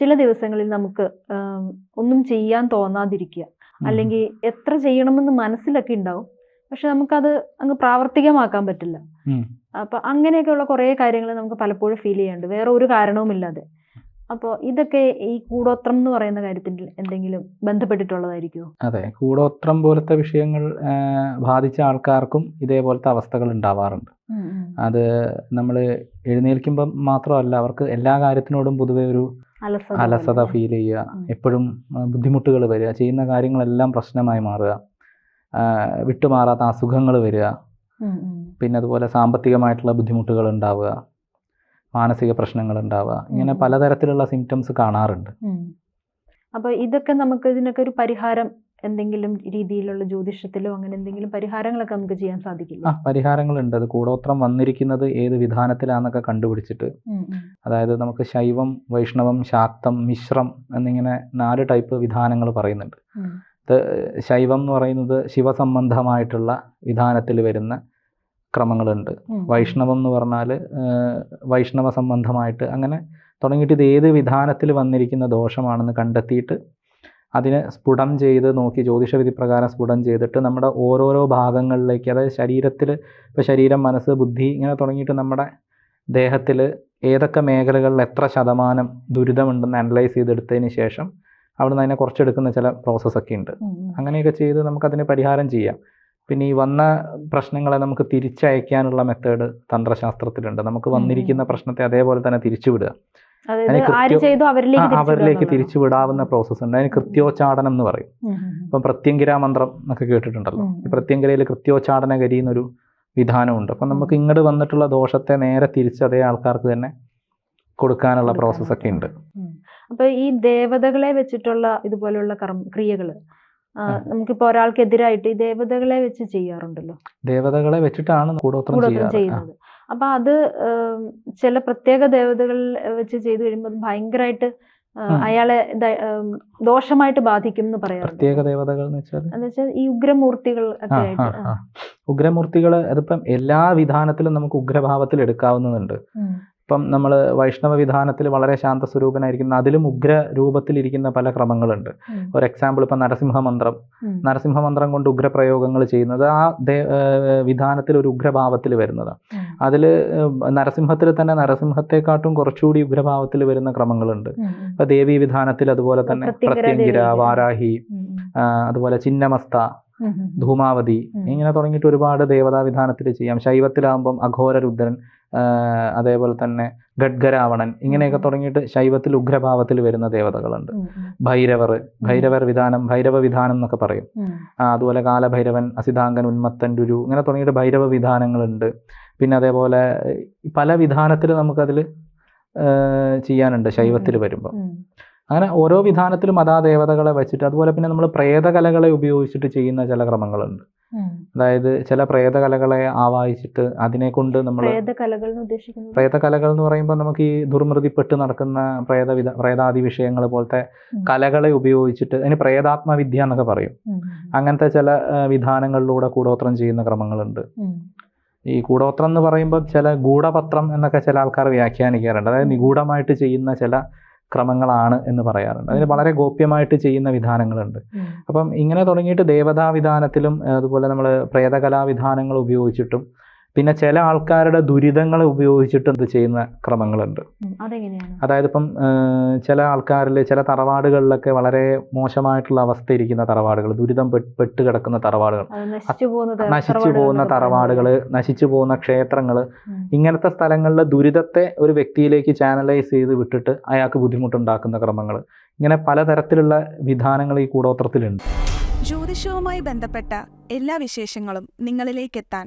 ചില ദിവസങ്ങളിൽ നമുക്ക് ഒന്നും ചെയ്യാൻ തോന്നാതിരിക്കുക. അല്ലെങ്കിൽ എത്ര ചെയ്യണമെന്ന് മനസ്സിലൊക്കെ ഉണ്ടാവും. പക്ഷെ നമുക്കത് അങ്ങ് പ്രാവർത്തികമാക്കാൻ പറ്റില്ല. അപ്പൊ അങ്ങനെയൊക്കെയുള്ള കുറെ കാര്യങ്ങൾ നമുക്ക് പലപ്പോഴും ഫീൽ ചെയ്യാറുണ്ട് വേറെ ഒരു കാരണവുമില്ലാതെ അപ്പോൾ ഇതൊക്കെ ഈ കൂടോത്രം എന്ന് പറയുന്ന കാര്യത്തിൽ എന്തെങ്കിലും ബന്ധപ്പെട്ടിട്ടുള്ളതായിരിക്കുമോ അതെ. കൂടോത്രം പോലത്തെ വിഷയങ്ങൾ ബാധിച്ച ആൾക്കാർക്കും ഇതേപോലത്തെ അവസ്ഥകൾ ഉണ്ടാവാറുണ്ട്. അത് നമ്മൾ എഴുന്നേൽക്കുമ്പം മാത്രമല്ല അവർക്ക് എല്ലാ കാര്യത്തിനോടും പൊതുവെ ഒരു അലസത ഫീൽ ചെയ്യുക. എപ്പോഴും ബുദ്ധിമുട്ടുകൾ വരിക. ചെയ്യുന്ന കാര്യങ്ങളെല്ലാം പ്രശ്നമായി മാറുക. വിട്ടുമാറാത്ത അസുഖങ്ങൾ വരിക. പിന്നെ അതുപോലെ സാമ്പത്തികമായിട്ടുള്ള ബുദ്ധിമുട്ടുകൾ ഉണ്ടാവുക. മാനസിക പ്രശ്നങ്ങൾ ഉണ്ടാവുക. ഇങ്ങനെ പലതരത്തിലുള്ള സിംറ്റംസ് കാണാറുണ്ട്. അപ്പോൾ അപ്പൊ ഇതൊക്കെ നമുക്ക് ഇതിനൊക്കെ ഒരു പരിഹാരം എന്തെങ്കിലും രീതിയിലുള്ള ജ്യോതിഷത്തിലോ അങ്ങനെ എന്തെങ്കിലും പരിഹാരങ്ങളൊക്കെ നമുക്ക് ചെയ്യാൻ സാധിക്കില്ല? ആ പരിഹാരങ്ങളുണ്ട്. അത് കൂടോത്രം വന്നിരിക്കുന്നത് ഏത് വിധാനത്തിലാണെന്നൊക്കെ കണ്ടുപിടിച്ചിട്ട്. അതായത് നമുക്ക് ശൈവം വൈഷ്ണവം ശാക്തം മിശ്രം എന്നിങ്ങനെ നാല് ടൈപ്പ് വിധാനങ്ങൾ പറയുന്നുണ്ട്. ശൈവം എന്ന് പറയുന്നത് ശിവസംബന്ധമായിട്ടുള്ള വിധാനത്തിൽ വരുന്ന ക്രമങ്ങളുണ്ട്. വൈഷ്ണവം എന്ന് പറഞ്ഞാൽ വൈഷ്ണവ സംബന്ധമായിട്ട് അങ്ങനെ തുടങ്ങിയിട്ട് ഇത് ഏത് വിധാനത്തിൽ വന്നിരിക്കുന്ന ദോഷമാണെന്ന് കണ്ടെത്തിയിട്ട് അതിനെ സ്ഫുടം ചെയ്ത് നോക്കി ജ്യോതിഷവിധി പ്രകാരം സ്ഫുടം ചെയ്തിട്ട് നമ്മുടെ ഓരോരോ ഭാഗങ്ങളിലേക്ക് അതായത് ശരീരത്തിൽ ഇപ്പോൾ ശരീരം മനസ്സ് ബുദ്ധി ഇങ്ങനെ തുടങ്ങിയിട്ട് നമ്മുടെ ദേഹത്തിൽ ഏതൊക്കെ മേഖലകളിൽ എത്ര ശതമാനം ദുരിതമുണ്ടെന്ന് അനലൈസ് ചെയ്തെടുത്തതിന് ശേഷം അവിടുന്ന് അതിനെ കുറച്ചെടുക്കുന്ന ചില പ്രോസസ്സൊക്കെ ഉണ്ട്. അങ്ങനെയൊക്കെ ചെയ്ത് നമുക്കതിന് പരിഹാരം ചെയ്യാം. പിന്നെ ഈ വന്ന പ്രശ്നങ്ങളെ നമുക്ക് തിരിച്ചയക്കാനുള്ള മെത്തേഡ് തന്ത്രശാസ്ത്രത്തിലുണ്ട്. നമുക്ക് വന്നിരിക്കുന്ന പ്രശ്നത്തെ അതേപോലെ തന്നെ തിരിച്ചുവിടുക. അവരിലേക്ക് തിരിച്ചു അവരിലേക്ക് വിടുക തിരിച്ചു വിടാവുന്ന പ്രോസസ്സ് ഉണ്ട്. അതിന് കൃത്യോച്ചാടനം എന്ന് പറയും. ഇപ്പം പ്രത്യങ്കിര മന്ത്രം എന്നൊക്കെ കേട്ടിട്ടുണ്ടല്ലോ. ഈ പ്രത്യങ്കിരയിൽ കൃത്യോച്ചാടനഗരി എന്നൊരു വിധാനമുണ്ട്. അപ്പം നമുക്ക് ഇങ്ങോട്ട് വന്നിട്ടുള്ള ദോഷത്തെ നേരെ തിരിച്ച് അതേ ആൾക്കാർക്ക് തന്നെ കൊടുക്കാനുള്ള പ്രോസസ്സൊക്കെ ഉണ്ട്. അപ്പോൾ അപ്പൊ ഈ ദേവതകളെ വെച്ചിട്ടുള്ള ഇതുപോലുള്ള കർമ്മ ക്രിയകൾ ആ, ആ. നമുക്കിപ്പോ ഒരാൾക്കെതിരായിട്ട് ഈ ദേവതകളെ വെച്ച് ചെയ്യാറുണ്ടല്ലോ? ദേവതകളെ വെച്ചിട്ടാണ് കൂടോത്രം. ചെയ്യുന്നത്. അപ്പൊ അത് ചില പ്രത്യേക ദേവതകളിൽ വെച്ച് ചെയ്തു കഴിയുമ്പോൾ ഭയങ്കരമായിട്ട് അയാളെ ദോഷമായിട്ട് ബാധിക്കും എന്ന് പറയാം പ്രത്യേക ദേവതകൾ എന്ന് വെച്ചാൽ ഈ ഉഗ്രമൂർത്തികൾ ഒക്കെ. ഉഗ്രമൂർത്തികൾ അതിപ്പം എല്ലാ വിധാനത്തിലും നമുക്ക് ഉഗ്രഭാവത്തിൽ എടുക്കാവുന്നതുണ്ട്. ഇപ്പം നമ്മൾ വൈഷ്ണവ വിധാനത്തിൽ വളരെ ശാന്ത സ്വരൂപനായിരിക്കുന്ന അതിലും ഉഗ്ര രൂപത്തിലിരിക്കുന്ന പല ക്രമങ്ങളുണ്ട്. ഒരു എക്സാമ്പിൾ ഇപ്പം നരസിംഹമന്ത്രം. നരസിംഹ നരസിംഹമന്ത്രം കൊണ്ട് ഉഗ്രപ്രയോഗങ്ങൾ ചെയ്യുന്നത് ആ വിധാനത്തിൽ ഒരു ഉഗ്രഭാവത്തിൽ വരുന്നതാണ്. അതിൽ നരസിംഹത്തിൽ തന്നെ നരസിംഹത്തെക്കാട്ടും കുറച്ചുകൂടി ഉഗ്രഭാവത്തിൽ വരുന്ന ക്രമങ്ങളുണ്ട്. ഇപ്പം ദേവീ വിധാനത്തിൽ അതുപോലെ തന്നെ പ്രത്യങ്കിര വാരാഹി അതുപോലെ ചിന്നമസ്ത. ധൂമാവതി ഇങ്ങനെ തുടങ്ങിയിട്ട് ഒരുപാട് ദേവതാ വിധാനത്തിൽ ചെയ്യാം. ശൈവത്തിലാകുമ്പം അഘോര രുദ്രൻ അതേപോലെ തന്നെ ഗഡ്ഗരാവണൻ ഇങ്ങനെയൊക്കെ. തുടങ്ങിയിട്ട് ശൈവത്തിൽ ഉഗ്രഭാവത്തിൽ വരുന്ന ദേവതകളുണ്ട്. ഭൈരവർ ഭൈരവർ വിധാനം ഭൈരവ വിധാനം എന്നൊക്കെ പറയും. അതുപോലെ കാലഭൈരവൻ അസിതാങ്കൻ ഉന്മത്തൻ രുരു ഇങ്ങനെ തുടങ്ങിയിട്ട് ഭൈരവ വിധാനങ്ങളുണ്ട്. പിന്നെ അതേപോലെ പല വിധാനത്തിൽ നമുക്കതിൽ ചെയ്യാനുണ്ട് ശൈവത്തിൽ വരുമ്പോൾ. അങ്ങനെ ഓരോ വിധാനത്തിലും മതാദേവതകളെ വെച്ചിട്ട് അതുപോലെ പിന്നെ നമ്മൾ പ്രേതകലകളെ ഉപയോഗിച്ചിട്ട് ചെയ്യുന്ന ചില ക്രമങ്ങളുണ്ട്. അതായത് ചില പ്രേതകലകളെ ആവാഹിച്ചിട്ട് അതിനെ കൊണ്ട് നമ്മൾ പ്രേതകലകൾ എന്ന് പ്രേതകലകൾ എന്ന് പറയുമ്പോൾ നമുക്ക് ഈ ദുർമൃതിപ്പെട്ട് നടക്കുന്ന പ്രേതവിധ പ്രേതാദി വിഷയങ്ങൾ പോലത്തെ കലകളെ ഉപയോഗിച്ചിട്ട് അതിന് പ്രേതാത്മവിദ്യ എന്നൊക്കെ പറയും. അങ്ങനത്തെ ചില വിധാനങ്ങളിലൂടെ കൂടോത്രം ചെയ്യുന്ന ക്രമങ്ങളുണ്ട്. ഈ കൂടോത്രം എന്ന് പറയുമ്പോൾ ചില ഗൂഢപത്രം എന്നൊക്കെ ചില ആൾക്കാർ വ്യാഖ്യാനിക്കാറുണ്ട്. അതായത് നിഗൂഢമായിട്ട് ചെയ്യുന്ന ചില ക്രമങ്ങളാണ് എന്ന് പറയാറുണ്ട്. അതിന് വളരെ ഗോപ്യമായിട്ട് ചെയ്യുന്ന വിധാനങ്ങളുണ്ട്. അപ്പം ഇങ്ങനെ തുടങ്ങിയിട്ട് ദേവതാ വിധാനത്തിലും അതുപോലെ നമ്മൾ പ്രേതകലാ വിധാനങ്ങൾ ഉപയോഗിച്ചിട്ടും പിന്നെ ചില ആൾക്കാരുടെ ദുരിതങ്ങൾ ഉപയോഗിച്ചിട്ട് എന്ത് ചെയ്യുന്ന ക്രമങ്ങളുണ്ട്. അതെങ്ങനെയാണ്? അതായത് ഇപ്പം ചില ആൾക്കാരിൽ ചില തറവാടുകളിലൊക്കെ വളരെ മോശമായിട്ടുള്ള അവസ്ഥ ഇരിക്കുന്ന തറവാടുകൾ ദുരിതം പെട്ട് കിടക്കുന്ന തറവാടുകൾ നശിച്ചു പോകുന്ന തറവാടുകൾ നശിച്ചു പോകുന്ന ക്ഷേത്രങ്ങൾ ഇങ്ങനത്തെ സ്ഥലങ്ങളിലെ ദുരിതത്തെ ഒരു വ്യക്തിയിലേക്ക് ചാനലൈസ് ചെയ്ത് വിട്ടിട്ട് അയാൾക്ക് ബുദ്ധിമുട്ടുണ്ടാക്കുന്ന ക്രമങ്ങൾ ഇങ്ങനെ പലതരത്തിലുള്ള വിധാനങ്ങൾ ഈ കൂടോത്രത്തിലുണ്ട്. ജ്യോതിഷവുമായി ബന്ധപ്പെട്ട എല്ലാ വിശേഷങ്ങളും നിങ്ങളിലേക്കെത്താൻ